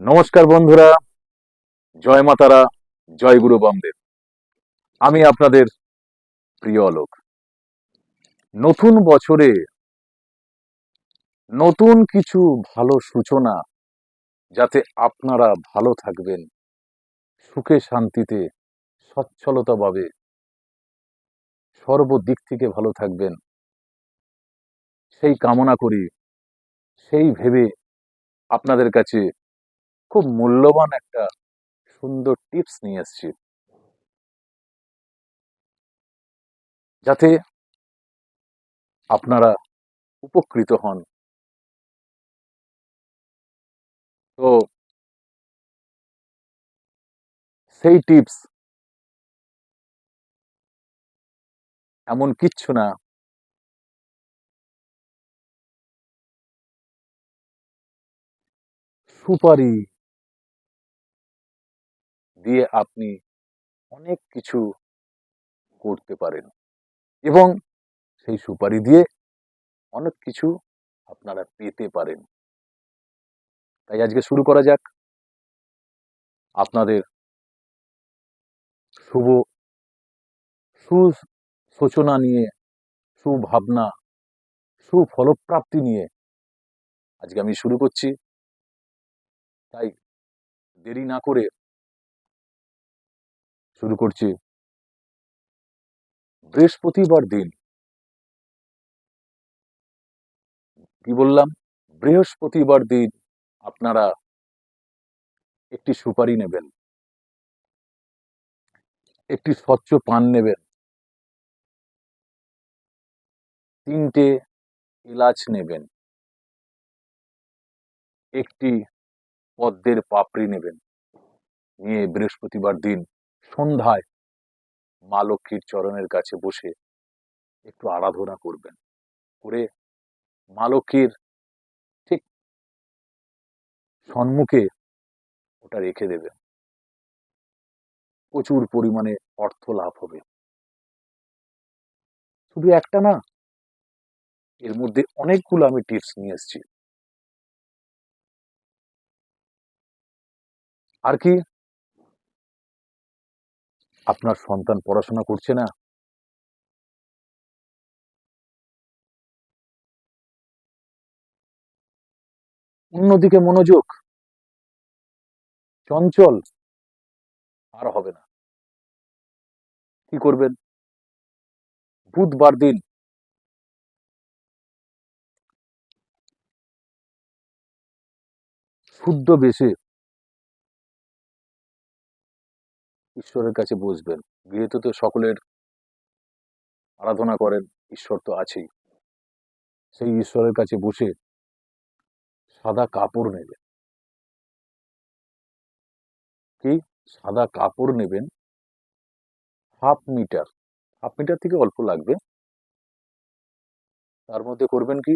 নমস্কার বন্ধুরা। জয় মাতারা, জয় গুরু বামদেব। আমি আপনাদের প্রিয় লোক নতুন বছরে নতুন কিছু ভালো সূচনা যাতে আপনারা ভালো থাকবেন, সুখে শান্তিতে, সচ্ছলতাভাবে, সর্বদিক থেকে ভালো থাকবেন, সেই কামনা করি, সেই ভেবে আপনাদের কাছে খুব মূল্যবান একটা সুন্দর টিপস নিয়ে এসেছি। যাতে আপনারা উপকৃত হন। তো সেই টিপস এমন কিচ্ছু না। সুপারি দিয়ে আপনি অনেক কিছু করতে পারেন। এবং সেই সুপারি দিয়ে অনেক কিছু আপনারা পেতে পারেন। তাই আজকে শুরু করা যাক। আপনাদের শুভ সুসূচনা নিয়ে, সুভাবনা, সুফলপ্রাপ্তি নিয়ে আজকে আমি শুরু করছি। তাই দেরি না করে শুরু করছি। বৃহস্পতিবার দিন। কি বললাম? বৃহস্পতিবার দিন আপনারা একটি সুপারি নেবেন। একটি স্বচ্ছ পান নেবেন। তিনটে এলাচ নেবেন। একটি পদ্মের পাপড়ি নেবেন। নিয়ে বৃহস্পতিবার দিন সন্ধ্যায় মা লক্ষ্মীর চরণের কাছে বসে একটু আরাধনা করবেন। করে মা লক্ষ্মীর ঠিক সম্মুখে ওটা রেখে দেবেন। প্রচুর পরিমাণে অর্থ লাভ হবে। শুধু একটা না, এর মধ্যে অনেকগুলো আমি টিপস নিয়ে এসেছি। আর কি? আপনার সন্তান পড়াশোনা করছে না? অন্যদিকে মনোযোগ। চঞ্চল। আর হবে না। কি করবেন? বুধবার দিন। শুদ্ধ বেশে ঈশ্বরের কাছে বসবেন। গৃহীত তো সকলের আরাধনা করেন, ঈশ্বর তো আছেই। সেই ঈশ্বরের কাছে বসে সাদা কাপড় নেবেন। কি? সাদা কাপড় নেবেন? Half metre. হাফ মিটার থেকে অল্প লাগবে। তার মধ্যে করবেন কি?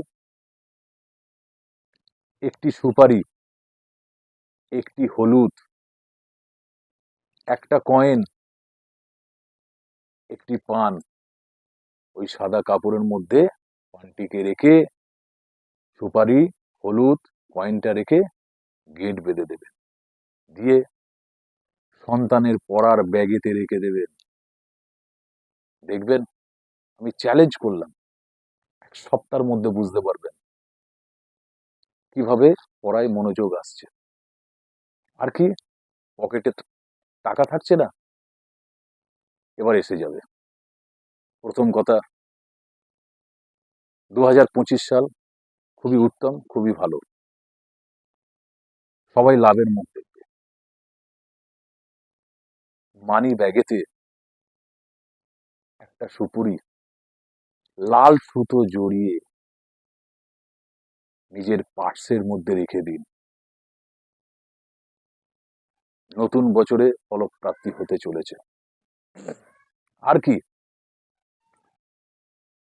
একটি সুপারি, একটি হলুদ একটা কয়েন একটি পান, ওই সাদা কাপড়ের মধ্যে পানটিকে রেখে সুপারি, হলুদ কয়েনটা রেখে গেট বেঁধে দেবেন। দিয়ে সন্তানের পড়ার ব্যাগেতে রেখে দেবেন। দেখবেন আমি চ্যালেঞ্জ করলাম। এক সপ্তাহের মধ্যে বুঝতে পারবেন কীভাবে পড়ায় মনোযোগ আসছে। আর কি? পকেটে টাকা থাকছে না। এবার এসে যাবে। প্রথম কথা দু হাজার পঁচিশ সাল খুবই উত্তম, খুবই ভালো। সবাই লাভের মুখ দেখবে। মানি ব্যাগেতে একটা সুপুরি, লাল সুতো জড়িয়ে নিজের পার্সের মধ্যে রেখে দিন। নতুন বছরে ফলপ্রাপ্তি হতে চলেছে। আর কি?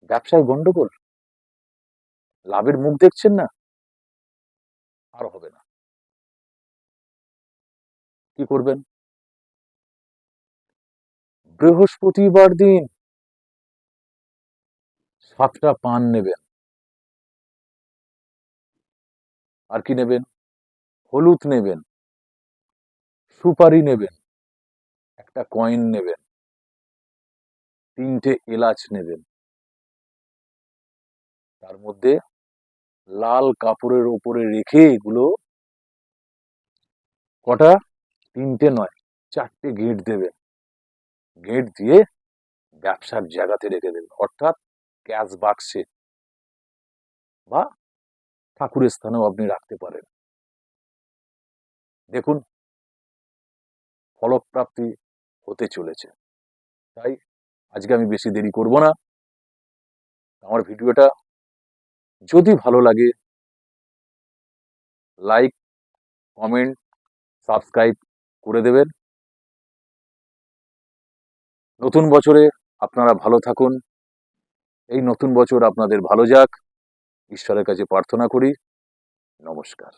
ব্যবসায় গন্ডগোল? লাভের মুখ দেখছেন না? আর হবে না। কি করবেন? বৃহস্পতিবার দিন সাতটা পান নেবেন। আর কি নেবেন? হলুদ নেবেন। সুপারি নেবেন, একটা কয়েন নেবেন, তিনটে এলাচ নেবেন। তার মধ্যে লাল কাপড়ের ওপরে রেখে এগুলো কটা? তিনটে নয়, চারটে গেট দেবেন। গেট দিয়ে ব্যবসার জায়গাতে রেখে দেবেন, অর্থাৎ ক্যাশ বাক্সে বা ঠাকুরের স্থানেও আপনি রাখতে পারেন। দেখুন ফলপ্রাপ্তি হতে চলেছে। তাই আজকে আমি বেশি দেরি করব না। আমার ভিডিওটা যদি ভালো লাগে, লাইক, কমেন্ট, সাবস্ক্রাইব করে দেবেন। নতুন বছরে আপনারা ভালো থাকুন। এই নতুন বছর আপনাদের ভালো যাক। ঈশ্বরের কাছে প্রার্থনা করি। নমস্কার।